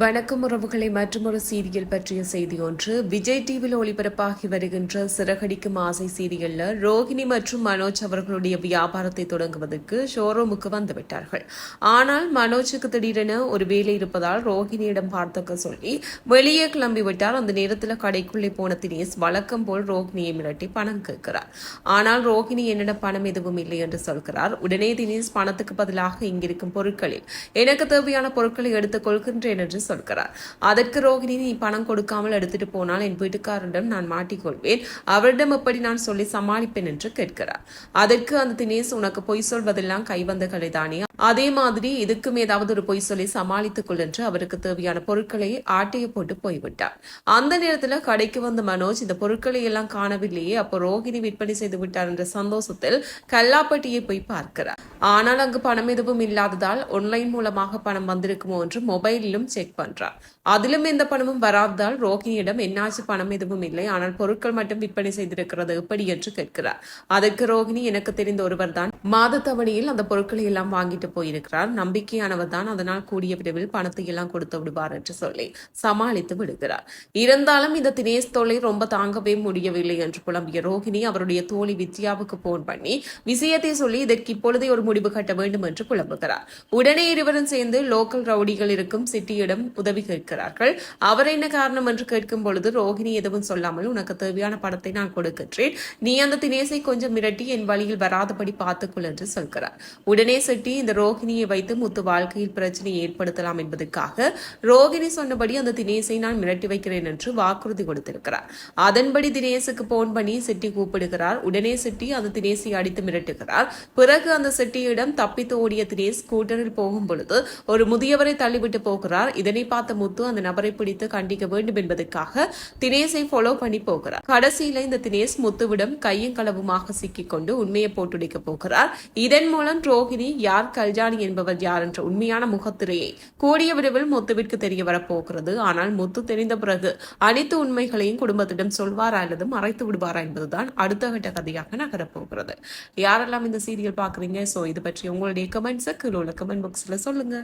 வணக்கம் உறவுகளை மற்றொரு சீரியல் பற்றிய செய்தி ஒன்று. விஜய் டிவியில் ஒளிபரப்பாகி வருகின்ற சிறகடிக்கும் ஆசை சீரியல்ல ரோஹிணி மற்றும் மனோஜ் அவர்களுடைய வியாபாரத்தை தொடங்குவதற்கு ஷோரூமுக்கு வந்துவிட்டார்கள். ஆனால் மனோஜுக்கு திடீரென ஒரு வேலை இருப்பதால் ரோஹிணியிடம் பார்த்துக்க சொல்லி வெளியே கிளம்பி விட்டார் அந்த நேரத்தில் கடைக்குள்ளே போன தினேஷ் வழக்கம் போல் ரோஹிணியை மிரட்டி பணம் கேட்கிறார். ஆனால் ரோஹிணி என்னிடம் பணம் எதுவும் இல்லை என்று சொல்கிறார். உடனே தினேஷ் பணத்துக்கு பதிலாக இங்கிருக்கும் பொருட்களில் எனக்கு தேவையான பொருட்களை எடுத்துக் கொள்கின்றேன் என்று சொல்கிறார் அதற்கு ரோகிணி நீ பணம் கொடுக்காமல் எடுத்துட்டு போனால் என் வீட்டுக்காரரிடம் நான் மாட்டிக்கொள்வேன். அவரிடம் எப்படி நான் சொல்லி சமாளிப்பேன்? என்று கேட்கிறார். அதற்கு அந்த தினேஷ் உனக்கு பொய் சொல்வதெல்லாம் கைவந்தகளை தானே. அதே மாதிரி இதுக்கும் ஏதாவது ஒரு பொய் சொல்லி சமாளித்துக் கொள் என்று அவருக்கு தேவையான பொருட்களை ஆட்டைய போட்டு போய்விட்டார். அந்த நேரத்துல கடைக்கு வந்த மனோஜ் இந்த பொருட்களை எல்லாம் காணவில்லையே அப்போ ரோகிணி விற்பனை செய்து விட்டார் என்ற சந்தோஷத்தில் கல்லாப்பட்டியை போய் பார்க்கிறார். ஆனால் அங்கு பணம் எதுவும் இல்லாததால் ஆன்லைன் மூலமாக பணம் வந்திருக்குமோ? என்று மொபைலிலும் செக் பண்றார் அதிலும் எந்த பணமும் வராததால் ரோகிணியிடம் என்னாச்சு பணம் எதுவும் இல்லை. ஆனால் பொருட்கள் மட்டும் விற்பனை செய்திருக்கிறது எப்படி என்று கேட்கிறார். அதற்கு ரோகிணி எனக்கு தெரிந்த ஒருவர் தான் மாத தவணையில் அந்த பொருட்களை எல்லாம் வாங்கிட்டு போயிருக்கிறார். நம்பிக்கையானவர் தான். அதனால் கூடிய விரைவில் பணத்தை எல்லாம் கொடுத்து விடுவார் என்று சொல்லி சமாளித்து விடுகிறார். இருந்தாலும் இந்த தினேஷ் தொல்லை ரொம்ப தாங்கவே முடியவில்லை என்று புலம்பிய ரோகிணி அவருடைய தோழி வித்யாவுக்கு போன் பண்ணி விஷயத்தை சொல்லி இதற்கு இப்பொழுதே ஒரு முடிவு கட்ட வேண்டும் என்று புலம்புகிறார். உடனே இருவரும் சேர்ந்து லோக்கல் ரவுடிகள் இருக்கும் சிட்டியிடம் உதவி கேட்கிறார்கள். அவர் என்ன காரணம் என்று கேட்கும் பொழுது ரோஹிணி எதுவும் சொல்லாமல் உனக்கு தேவையான பணத்தை நான் கொடுக்கின்றேன். நீ அந்த தினேசை கொஞ்சம் மிரட்டி என் வழியில் வராதபடி பார்த்துக்கொள் என்று சொல்கிறார். உடனே செட்டி இந்த ரோஹிணியை வைத்து முத்து வாழ்க்கையில் பிரச்சனையை ஏற்படுத்தலாம் என்பதற்காக ரோஹிணி சொன்னபடி அந்த தினேசை நான் மிரட்டி வைக்கிறேன் என்று வாக்குறுதி கொடுத்திருக்கிறார். அதன்படி தினேசுக்கு போன் பண்ணி செட்டி கூப்பிடுகிறார். உடனே செட்டி அந்த தினேசை அடித்து மிரட்டுகிறார். பிறகு அந்த செட்டியிடம் தப்பித்து ஓடிய தினேஷ் ஸ்கூட்டரில் போகும் பொழுது ஒரு முதியவரை தள்ளிவிட்டு போகிறார். இதனை பார்த்த முத்து அந்த நபரை பிடித்து கண்டிக்க வேண்டும் என்பதற்காக தினேஷை ஃபாலோ பண்ணி போகிறார். கடைசியில இந்த தினேஷ் முத்துவிடம் கையும் களவுமாக சிக்கிக்கொண்டு உண்மையை போட்டுடைக்க போகிறார். இதன் மூலம் ரோஹிணி யார் கல்ஜானி என்பவர் யார் என்ற உண்மையான முகத்திரையை கூடிய விரைவில் முத்துவிற்கு தெரிய வரப்போகிறது ஆனால் முத்து தெரிந்த பிறகு அனைத்து உண்மைகளையும் குடும்பத்திடம் சொல்வாரா அல்லது மறைத்து விடுவாரா என்பதுதான் அடுத்த கட்ட கதையாக நகரப்போகிறது யாரெல்லாம் இந்த சீரியல் பாக்குறீங்க சோ இது பற்றி உங்களுடைய கமெண்ட்ஸை கீழே உள்ள கமெண்ட் பாக்ஸ்ல சொல்லுங்க.